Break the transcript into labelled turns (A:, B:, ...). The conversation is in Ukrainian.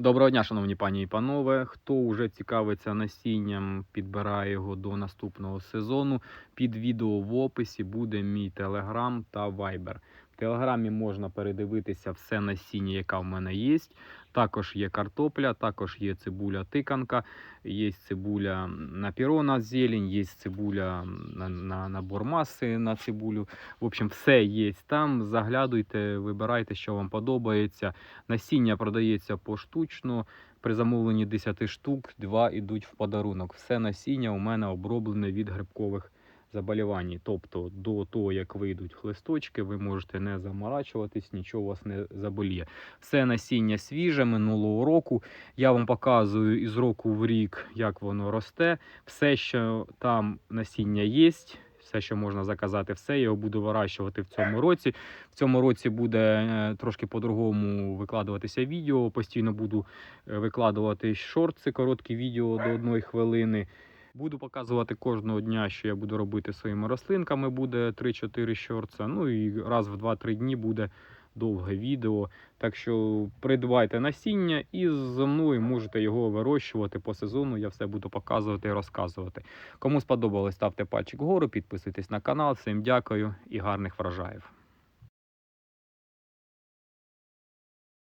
A: Доброго дня, шановні пані і панове. Хто вже цікавиться насінням, підбирає його до наступного сезону. Під відео в описі буде мій телеграм та вайбер. Телеграмі можна передивитися все насіння, яке в мене є. Також є картопля, також є цибуля тиканка, є цибуля на піро на зелень, є цибуля на, на набор маси на цибулю. В общем, все є там. Заглядуйте, вибирайте, що вам подобається. Насіння продається поштучно. При замовленні 10 штук, 2 йдуть в подарунок. Все насіння у мене оброблене від грибкових заболівань. Тобто до того, як вийдуть листочки, ви можете не заморачуватись, нічого у вас не заболіє. Все насіння свіже минулого року. Я вам показую із року в рік, як воно росте. Все, що там насіння є. Все, що можна заказати, все я його буду вирощувати в цьому році. В цьому році буде е, трошки по-другому викладуватися відео. Постійно буду е, викладувати шорти, короткі відео до одної хвилини. Буду показувати кожного дня, що я буду робити своїми рослинками. Буде 3-4 шорца. Ну і раз в 2-3 дні буде довге відео. Так що придбайте насіння і зі мною можете його вирощувати по сезону. Я все буду показувати і розказувати. Кому сподобалось, ставте пальчик вгору, підписуйтесь на канал. Всім дякую і гарних врожаїв.